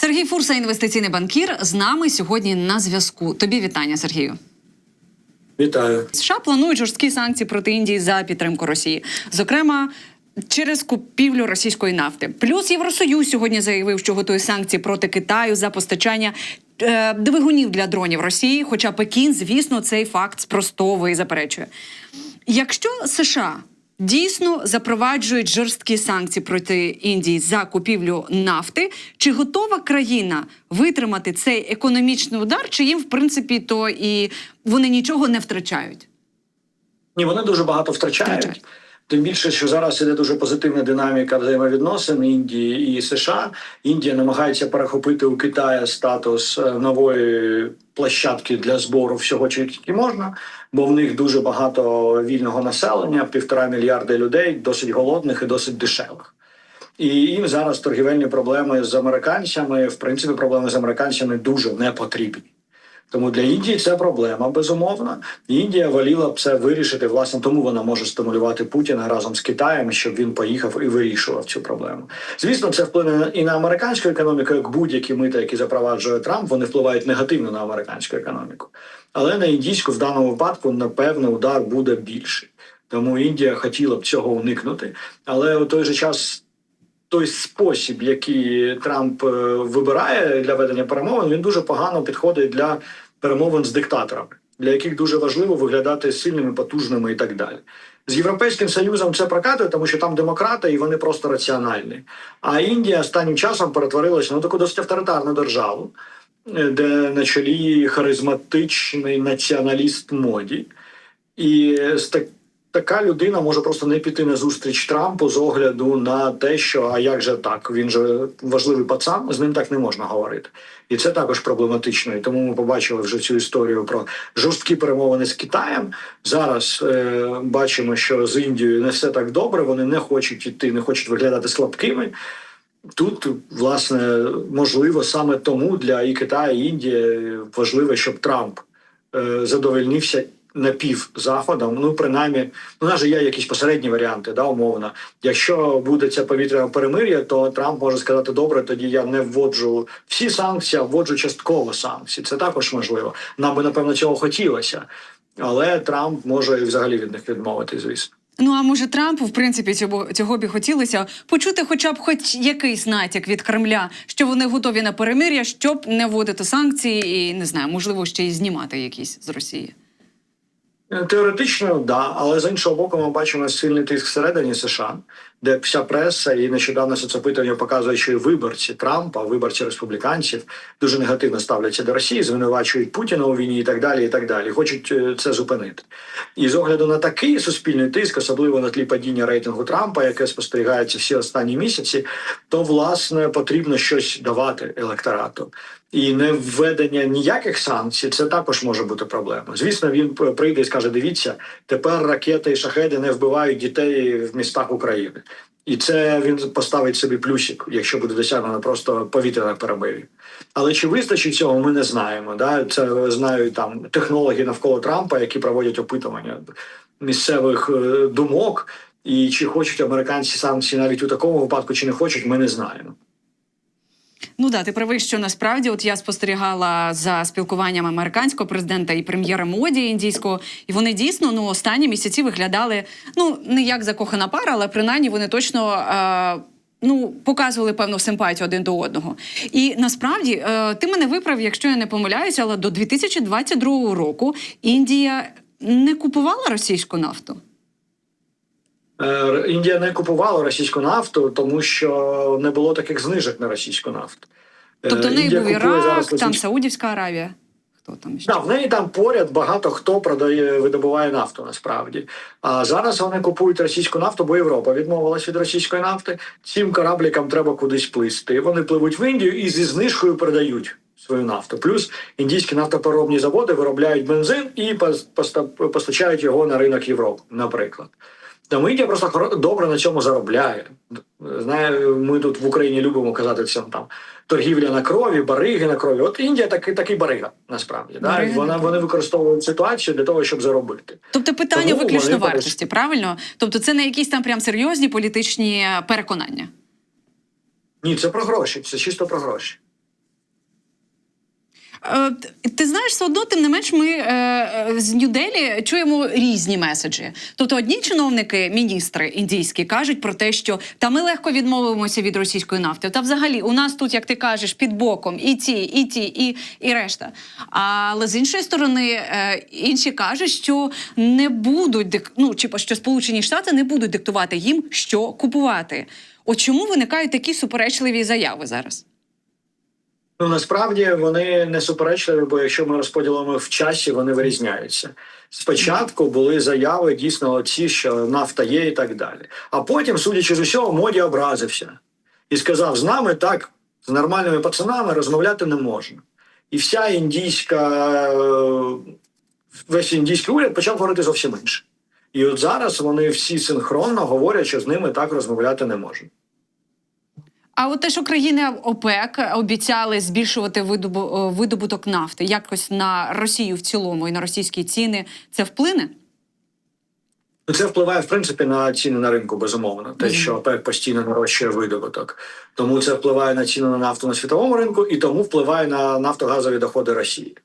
Сергій Фурса, інвестиційний банкір, з нами сьогодні на зв'язку. Тобі вітання, Сергію. Вітаю. США планують жорсткі санкції проти Індії за підтримку Росії, зокрема. Через купівлю російської нафти, плюс Євросоюз сьогодні заявив, що готує санкції проти Китаю за постачання е, двигунів для дронів Росії. Хоча Пекін, звісно, цей факт спростовує і заперечує. Якщо США дійсно запроваджують жорсткі санкції проти Індії за купівлю нафти, чи готова країна витримати цей економічний удар, чи їм в принципі то і вони нічого не втрачають? Ні, вони дуже багато втрачають. Втрачають. Тим більше, що зараз іде дуже позитивна динаміка взаємовідносин Індії і США. Індія намагається перехопити у Китая статус е, нової площадки для збору всього, що тільки можна, бо в них дуже багато вільного населення, півтора мільярди людей, досить голодних і досить дешевих. І їм зараз торгівельні проблеми з американцями, в принципі, проблеми з американцями дуже не потрібні. Тому для Індії це проблема, безумовно. Індія воліла б це вирішити. Власне, тому вона може стимулювати Путіна разом з Китаєм, щоб він поїхав і вирішував цю проблему. Звісно, це вплине і на американську економіку, як будь-які мити, які запроваджує Трамп, вони впливають негативно на американську економіку. Але на індійську в даному випадку, напевно, удар буде більший. Тому Індія хотіла б цього уникнути, але у той же час. Той спосіб, який Трамп е, вибирає для ведення перемовин, він дуже погано підходить для перемовин з диктаторами, для яких дуже важливо виглядати сильними, потужними і так далі. З європейським союзом це прокатує, тому що там демократи і вони просто раціональні. А Індія останнім часом перетворилася на таку досить авторитарну державу, е, де на чолі харизматичний націоналіст моді. І з так, така людина може просто не піти на зустріч Трампу з огляду на те, що а як же так? Він же важливий пацан, з ним так не можна говорити. І це також проблематично. І тому ми побачили вже цю історію про жорсткі перемовини з Китаєм. Зараз е, бачимо, що з Індією не все так добре. Вони не хочуть іти, не хочуть виглядати слабкими. Тут, власне, можливо, саме тому для і Китаю, і Індії важливо, щоб Трамп е, задовольнився напівзаходом. Ну, принаймні, ну, у нас же є якісь посередні варіанти, да, умовно. Якщо буде це повітряне перемир'я, то Трамп може сказати: добре, тоді я не вводжу всі санкції, а вводжу частково санкції. Це також можливо. Нам би напевно цього хотілося, але Трамп може і взагалі від них відмовити, звісно. Ну а може Трампу, в принципі, цього цього б хотілося почути, хоча б хоч якийсь натяк від Кремля, що вони готові на перемир'я, щоб не вводити санкції і не знаю, можливо, ще й знімати якісь з Росії. Теоретично, да, але з іншого боку, ми бачимо сильний тиск всередині США, де вся преса і нещодавно соцопитування показує, що і виборці Трампа, виборці республіканців дуже негативно ставляться до Росії, звинувачують Путіна у війні і так далі. І так далі. Хочуть е, це зупинити. І з огляду на такий суспільний тиск, особливо на тлі падіння рейтингу Трампа, яке спостерігається всі останні місяці, то власне потрібно щось давати електорату. І не введення ніяких санкцій це також може бути проблемою. Звісно, він прийде і скаже: дивіться, тепер ракети і шахеди не вбивають дітей в містах України, і це він поставить собі плюсик, якщо буде досягнено просто повітряне перемир'я. Але чи вистачить цього, ми не знаємо. Да? Це знають там технологи навколо Трампа, які проводять опитування місцевих е, думок. І чи хочуть американці санкції навіть у такому випадку, чи не хочуть, ми не знаємо. Ну да, ти правий, що насправді, от я спостерігала за спілкуванням американського президента і прем'єра моді індійського, і вони дійсно ну останні місяці виглядали ну не як закохана пара, але принаймні вони точно. Е- Ну, показували певну симпатію один до одного. І насправді е, ти мене виправ, якщо я не помиляюся, але до 2022 року Індія не купувала російську нафту. Е, Індія не купувала російську нафту, тому що не було таких знижок на російську нафту. Е, Тобто в неї був Ірак, там Саудівська Аравія. Хто там ще? Да, в неї там поряд багато хто продає, видобуває нафту насправді. А зараз вони купують російську нафту, бо Європа відмовилась від російської нафти. Цим кораблікам треба кудись плисти. Вони пливуть в Індію і зі знижкою продають свою нафту. Плюс індійські нафтопереробні заводи виробляють бензин і постачають його на ринок Європи, наприклад. Тому Індія просто добре на цьому заробляє. Знає, ми тут в Україні любимо казати це там торгівля на крові, бариги на крові. От Індія такий такий барига, насправді. Да? Вона вони використовують ситуацію для того, щоб заробити. Тобто питання Тому виключно вартості, правильно? Тобто це не якісь там прям серйозні політичні переконання. Ні, це про гроші, це чисто про гроші. Ти знаєш, все одно, тим не менш, ми е, е, з Нью-Делі чуємо різні меседжі. Тобто, одні чиновники, міністри індійські, кажуть про те, що та ми легко відмовимося від російської нафти. Та взагалі у нас тут, як ти кажеш, під боком і ті, і ті, і, і решта. Але з іншої сторони, е, інші кажуть, що не будуть ну, чи що Сполучені Штати не будуть диктувати їм, що купувати. От чому виникають такі суперечливі заяви зараз? Ну насправді вони не суперечливі, бо якщо ми розподілимо в часі, вони вирізняються. Спочатку були заяви дійсно ці, що нафта є, і так далі. А потім, судячи з усього, моді образився і сказав: з нами так, з нормальними пацанами розмовляти не можна. І вся індійська, е, весь індійський уряд почав говорити зовсім інше. І от зараз вони всі синхронно говорять, що з ними так розмовляти не можна. А от те, що країни ОПЕК обіцяли збільшувати е, видобуток нафти якось на Росію в цілому і на російські ціни, це вплине? Це впливає в принципі на ціни на ринку, безумовно. Те, що ОПЕК постійно нарощує видобуток. Тому це впливає на ціну на нафту на світовому ринку, і тому впливає на нафтогазові доходи Росії.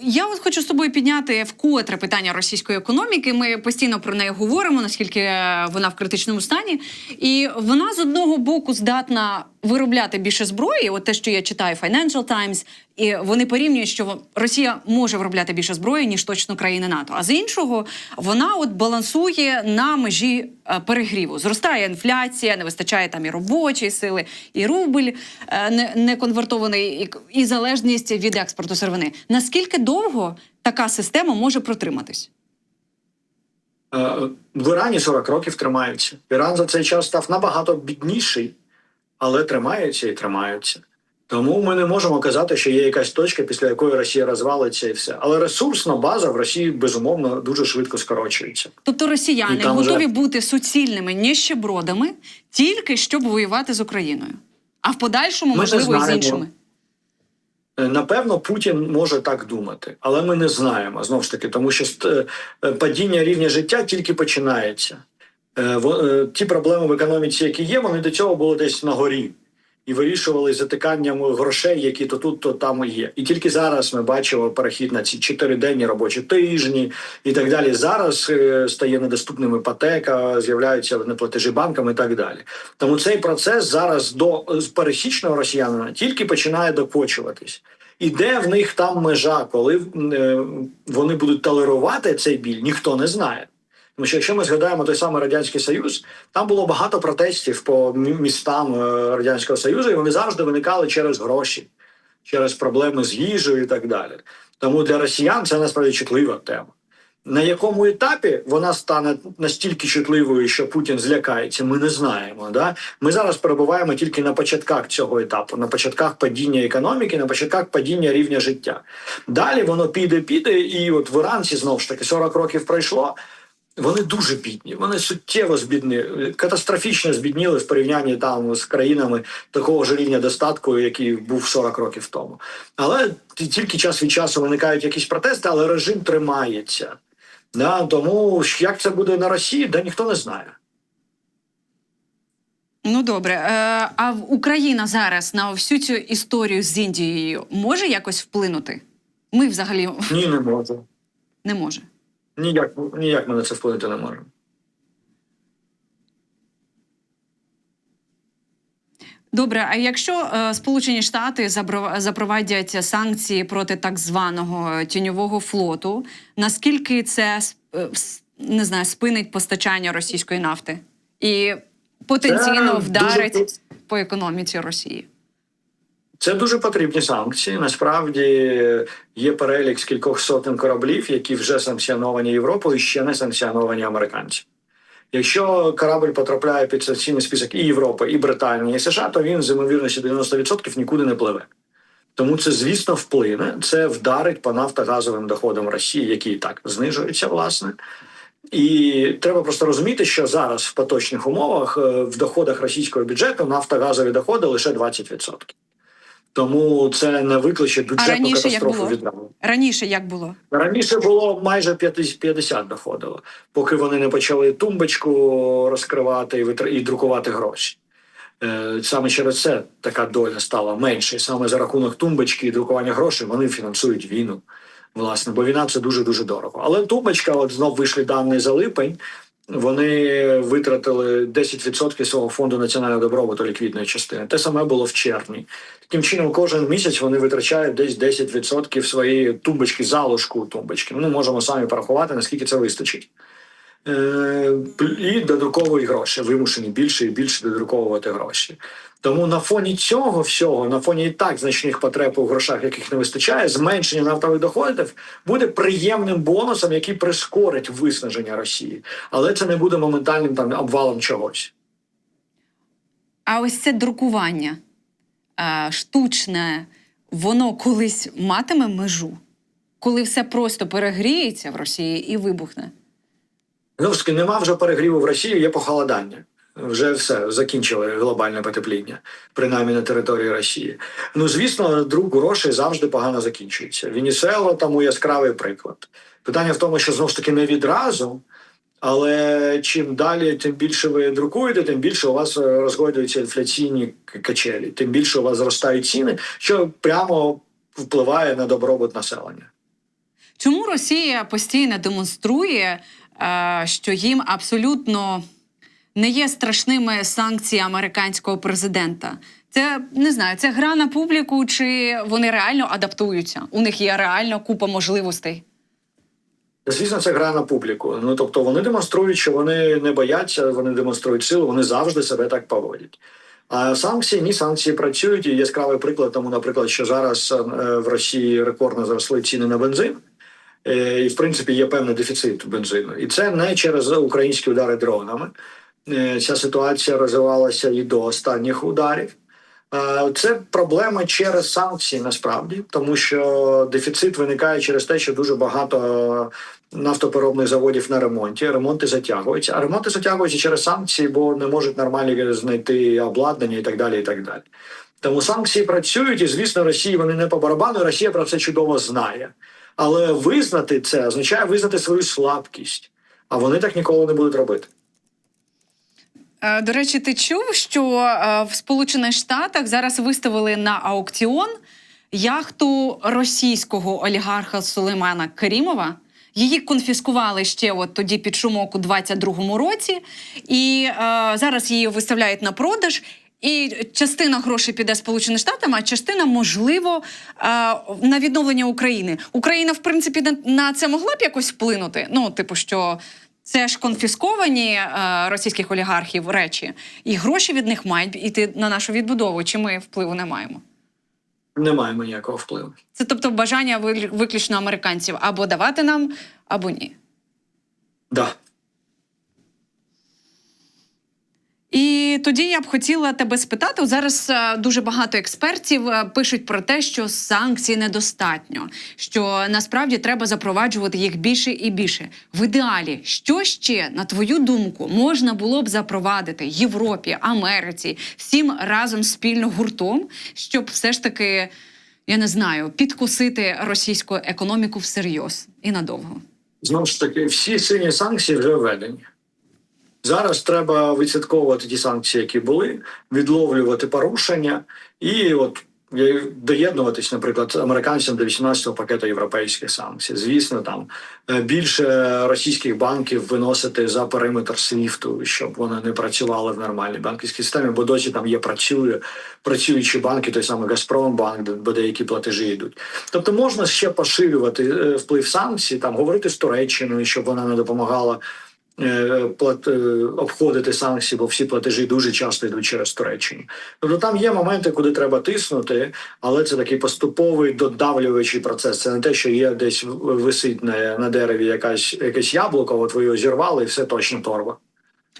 Я от хочу з тобою підняти вкотре питання російської економіки. Ми постійно про неї говоримо, наскільки е, вона в критичному стані. І вона з одного боку здатна виробляти більше зброї. От те, що я читаю Financial Times, і вони порівнюють, що Росія може виробляти більше зброї, ніж точно країни НАТО. А з іншого, вона от балансує на межі е, перегріву. Зростає інфляція, не вистачає там і робочої сили, і рубль е, не, не конвертований, і, і залежність від експорту сировини. Наскільки довго така система може протриматись? В Ірані 40 років тримаються. Іран за цей час став набагато бідніший, але тримається і тримаються. Тому ми не можемо казати, що є якась точка, після якої Росія розвалиться і все. Але ресурсна база в Росії безумовно дуже швидко скорочується. Тобто росіяни готові вже- бути суцільними ніщебродами тільки щоб воювати з Україною, а в подальшому, Ми можливо, і з іншими. Е, Напевно, Путін може так думати, але ми не знаємо знову ж таки, тому що ст- е, падіння рівня життя тільки починається. Е, е, Ті проблеми в економіці, які є, вони до цього були десь на горі і вирішували затиканням грошей, які то тут, то там є. І тільки зараз ми бачимо перехід на ці чотириденні робочі тижні і так далі. Зараз е, стає недоступним іпотека, з'являються неплатежі банкам і так далі. Тому цей процес зараз до пересічного росіянина тільки починає докочуватись. І де в них там межа, коли вони будуть толерувати цей біль, ніхто не знає. Тому що якщо ми згадаємо той самий радянський союз, там було багато протестів по містам е, радянського союзу, і вони завжди виникали через гроші, через проблеми з їжею і так далі. Тому для росіян це насправді чутлива тема. На якому етапі вона стане настільки чутливою, що Путін злякається, ми не знаємо. Да? Ми зараз перебуваємо тільки на початках цього етапу, на початках падіння економіки, на початках падіння рівня життя. Далі воно піде, піде, і от в Іранці знову ж таки 40 років пройшло. Вони дуже бідні, вони суттєво збідні, катастрофічно збідніли в порівнянні там з країнами такого ж рівня достатку, який був 40 років тому. Але тільки час від часу виникають якісь протести, але режим тримається. Да, тому як це буде на Росії, да ніхто не знає. Ну добре. Е, а Україна зараз на всю цю історію з Індією може якось вплинути? Ми взагалі Ні, не може. не може. Ніяк, ніяк ми на це вплинути не можемо. Добре, а якщо е, Сполучені Штати запровадять санкції проти так званого тіньового флоту, наскільки це е, не знаю, спинить постачання російської нафти і потенційно Це вдарить дуже- по економіці Росії? Це дуже потрібні санкції. Насправді є перелік з кількох сотень кораблів, які вже санкціоновані Європою, і ще не санкціоновані американцями. Якщо корабль потрапляє під санкційний список і Європи, і Британії, і США, то він з ймовірністю 90% нікуди не пливе. Тому це, звісно, вплине. Це вдарить по нафтогазовим доходам Росії, які і так знижуються, власне. І треба просто розуміти, що зараз в поточних умовах е, в доходах російського бюджету нафтогазові доходи лише 20%. Тому це не викличе бюджетну раніше як катастрофу було? відразу. Раніше як було? Раніше було майже 50 50 доходило, поки вони не почали тумбочку розкривати і, витр- і друкувати гроші. Е, Саме через це така доля стала менше. Саме за рахунок тумбочки і друкування грошей вони фінансують війну. Власне, бо війна це дуже дуже дорого. Але тумбочка, от знов вийшли дані за липень. Вони витратили 10% свого фонду національного добробуту ліквідної частини. Те саме було в червні. Таким чином, кожен місяць вони витрачають десь 10% своєї тумбочки, залишку тумбочки. Ми можемо самі порахувати, наскільки це вистачить. Е, і додруковують гроші, вимушені більше і більше додруковувати гроші. Тому на фоні цього всього, на фоні і так значних потреб у грошах, яких не вистачає, зменшення нафтових доходів буде приємним бонусом, який прискорить виснаження Росії. Але це не буде моментальним там обвалом чогось. А ось це друкування штучне, воно колись матиме межу, коли все просто перегріється в Росії і вибухне. Таки, нема вже перегріву в Росії, є похолодання. Вже все закінчили глобальне потепління, принаймні на території Росії. Ну звісно, друк грошей завжди погано закінчується. Венесуела тому яскравий приклад. Питання в тому, що знову ж таки не відразу, але чим далі, тим більше ви друкуєте, тим більше у вас е, розгойдуються інфляційні качелі, тим більше у вас зростають ціни, що прямо впливає на добробут населення. Чому Росія постійно демонструє, що їм абсолютно не є страшними санкції американського президента? Це не знаю, це гра на публіку, чи вони реально адаптуються? У них є реально купа можливостей. Звісно, це гра на публіку. Ну тобто вони демонструють, що вони не бояться, вони демонструють силу, вони завжди себе так поводять. А санкції ні, санкції працюють. І яскравий приклад тому, наприклад, що зараз е, в Росії рекордно зросли ціни на бензин. Е, І в принципі є певний дефіцит бензину, і це не через українські удари дронами. Е, Ця ситуація розвивалася і до останніх ударів. Е, Це проблема через санкції насправді, тому що дефіцит виникає через те, що дуже багато нафтопереробних заводів на ремонті. Ремонти затягуються. А ремонти затягуються через санкції, бо не можуть нормально знайти обладнання і так далі. І так далі. Тому санкції працюють, і звісно, Росії вони не по барабану. Росія про це чудово знає. Але визнати це означає визнати свою слабкість. А вони так ніколи не будуть робити. Е, До речі, ти чув, що е, в Сполучених Штатах зараз виставили на аукціон яхту російського олігарха Сулеймана Керімова. Її конфіскували ще от тоді під шумок у 22-му році, і е, зараз її виставляють на продаж. І частина грошей піде Сполученим Штатам, а частина, можливо, е, на відновлення України. Україна, в принципі, на- це могла б якось вплинути. Ну, типу, що це ж конфісковані е, російських олігархів речі, і гроші від них мають іти на нашу відбудову. Чи ми впливу не маємо? Не маємо ніякого впливу. Це тобто бажання виключно американців або давати нам, або ні. Да. І тоді я б хотіла тебе спитати. Зараз е, дуже багато експертів е, пишуть про те, що санкцій недостатньо, що насправді треба запроваджувати їх більше і більше. В ідеалі, що ще на твою думку можна було б запровадити Європі, Америці, всім разом спільно гуртом, щоб все ж таки, я не знаю, підкусити російську економіку всерйоз і надовго. Знову ж таки, всі сильні санкції вже введені. Зараз треба відслідковувати ті санкції, які були, відловлювати порушення і от е, доєднуватись, наприклад, американцям до 18-го пакету європейських санкцій. Звісно, там е, більше російських банків виносити за периметр свіфту, щоб вони не працювали в нормальній банківській системі, бо досі там є працює працюючі банки, той самий Газпромбанк, де деякі платежі йдуть. Тобто можна ще поширювати е, вплив санкцій, там говорити з Туреччиною, щоб вона не допомагала обходити санкції, бо всі платежі дуже часто йдуть через Туреччину. Тобто там є моменти, куди треба тиснути, але це такий поступовий додавлюючий процес. Це не те, що є десь висить на, на дереві якась якесь яблуко, от ви його зірвали, і все точно торба.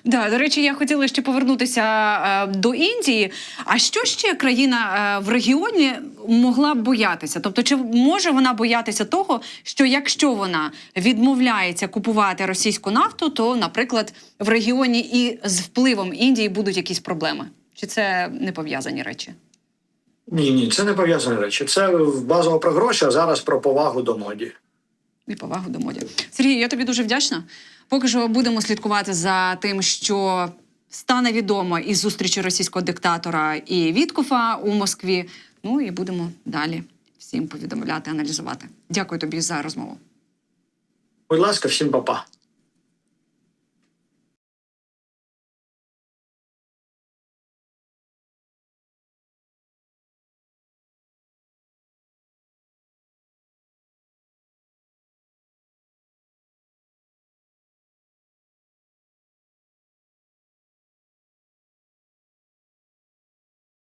Да, до речі, я хотіла ще повернутися е, до Індії. А що ще країна е, в регіоні могла б боятися? Тобто, чи може вона боятися того, що якщо вона відмовляється купувати російську нафту, то, наприклад, в регіоні і з впливом Індії будуть якісь проблеми? Чи це не пов'язані речі? Ні, ні, це не пов'язані речі. Це базово про гроші, а зараз про повагу до моді. І повагу до моді. Сергій, я тобі дуже вдячна. Поки що будемо слідкувати за тим, що стане відомо із зустрічі російського диктатора і Віткофа у Москві. Ну і будемо далі всім повідомляти, аналізувати. Дякую тобі за розмову. Будь ласка, всім па-па.